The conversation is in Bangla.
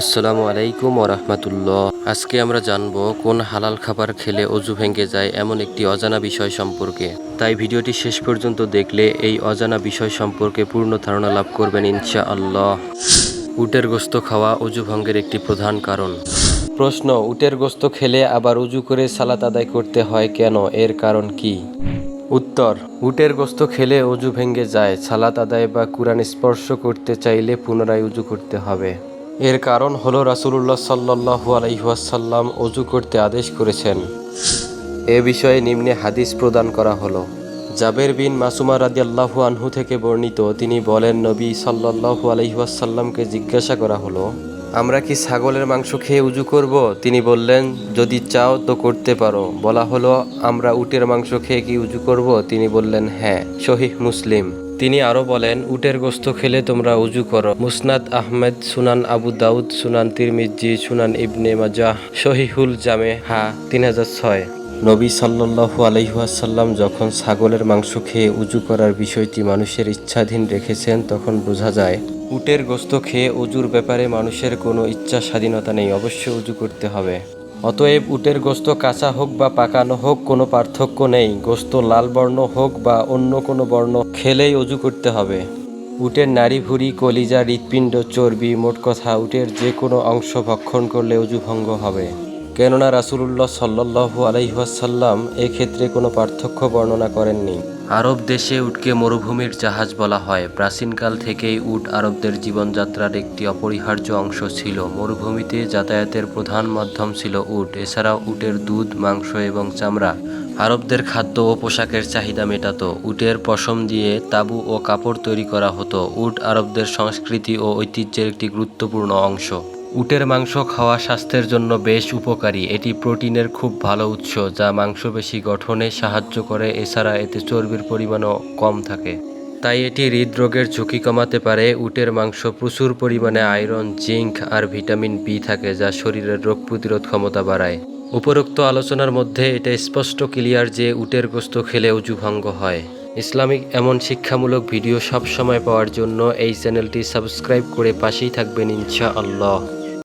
আসসালামু আলাইকুম ওরহমতুল্লাহ আজকে আমরা জানব কোন হালাল খাবার খেলে অজু ভেঙে যায় এমন একটি অজানা বিষয় সম্পর্কে। তাই ভিডিওটি শেষ পর্যন্ত দেখলে এই অজানা বিষয় সম্পর্কে পূর্ণ ধারণা লাভ করবেন ইনশা আল্লাহ উটের গোস্ত খাওয়া অজু ভঙ্গের একটি প্রধান কারণ। প্রশ্ন, উটের গোস্ত খেলে আবার উজু করে সালাত আদায় করতে হয় কেন? এর কারণ কি? উত্তর, উটের গোস্ত খেলে অজু ভেঙে যায়। সালাত আদায় বা কুরআন স্পর্শ করতে চাইলে পুনরায় উজু করতে হবে। এর কারণ হলো রাসূলুল্লাহ সাল্লাল্লাহু আলাইহি ওয়াসাল্লাম অজু করতে আদেশ করেছেন। এ বিষয়ে নিম্নে হাদিস প্রদান করা হলো। জাবের বিন মাসুমা রাদিয়াল্লাহু আনহু থেকে বর্ণিত তিনি বলেন, নবী সাল্লাল্লাহু আলাইহি ওয়াসাল্লামকে জিজ্ঞাসা করা হলো, আমরা কি ছাগলের মাংস খেয়ে উজু করব? তিনি বললেন, যদি চাও তো করতে পারো। বলা হলো, আমরা উটের মাংস খেয়ে কি উজু করব? তিনি বললেন হ্যাঁ। শহীহ মুসলিম। তিনি আরও বলেন, উটের গোস্ত খেলে তোমরা উজু করো। মুসনাদ আহমেদ, সুনান আবু দাউদ, সুনান তিরমিজি, সুনান ইবনে মাজাহ শহীহুল জামে হা তিন হাজার ছয়। নবী সাল্লাল্লাহু আলহিহাসাল্লাম যখন ছাগলের মাংস খেয়ে উজু করার বিষয়টি মানুষের ইচ্ছাধীন রেখেছেন, তখন বোঝা যায়, উটের গোস্ত খেয়ে উজুর ব্যাপারে মানুষের কোনো ইচ্ছা স্বাধীনতা নেই, অবশ্যই উজু করতে হবে। অতএব উটের গোস্ত কাঁচা হোক বা পাকানো হোক, কোনো পার্থক্য নেই। গোস্ত লাল বর্ণ হোক বা অন্য কোনো বর্ণ, খেলেই অজু করতে হবে। উটের নাড়ি ভুঁড়ি, কলিজা, হৃৎপিণ্ড, চর্বি, মোট কথা উটের যে কোনো অংশ ভক্ষণ করলে অজু ভঙ্গ হবে। কেননা রাসূলুল্লাহ সাল্লাল্লাহু আলাইহাসাল্লাম এক্ষেত্রে কোনো পার্থক্য বর্ণনা করেননি। আরব দেশে উটকে মরুভূমির জাহাজ বলা হয়। প্রাচীনকাল থেকেই উট আরবদের জীবনযাত্রার একটি অপরিহার্য অংশ ছিল। মরুভূমিতে যাতায়াতের প্রধান মাধ্যম ছিল উট। এছাড়াও উটের দুধ, মাংস এবং চামড়া আরবদের খাদ্য ও পোশাকের চাহিদা মেটাতো। উটের পশম দিয়ে তাবু ও কাপড় তৈরি করা হতো। উট আরবদের সংস্কৃতি ও ঐতিহ্যের একটি গুরুত্বপূর্ণ অংশ। উটের মাংস খাওয়া স্বাস্থ্যের জন্য বেশ উপকারী। এটি প্রোটিনের খুব ভালো উৎস, যা মাংসপেশি গঠনে সাহায্য করে, এছাড়া এতে চর্বির পরিমাণও কম থাকে। তাই এটি হৃদরোগের ঝুঁকি কমাতে পারে। উটের মাংস প্রচুর পরিমাণে আয়রন, জিঙ্ক আর ভিটামিন বি থাকে, যা শরীরের রোগ প্রতিরোধ ক্ষমতা বাড়ায়। উপরোক্ত আলোচনার মধ্যে এটা স্পষ্ট ক্লিয়ার যে উটের গোস্ত খেলে উজু ভঙ্গ হয়। ইসলামিক এমন শিক্ষামূলক ভিডিও সব সময় পাওয়ার জন্য এই চ্যানেলটি সাবস্ক্রাইব করে পাশেই থাকবেন ইনশা আল্লাহ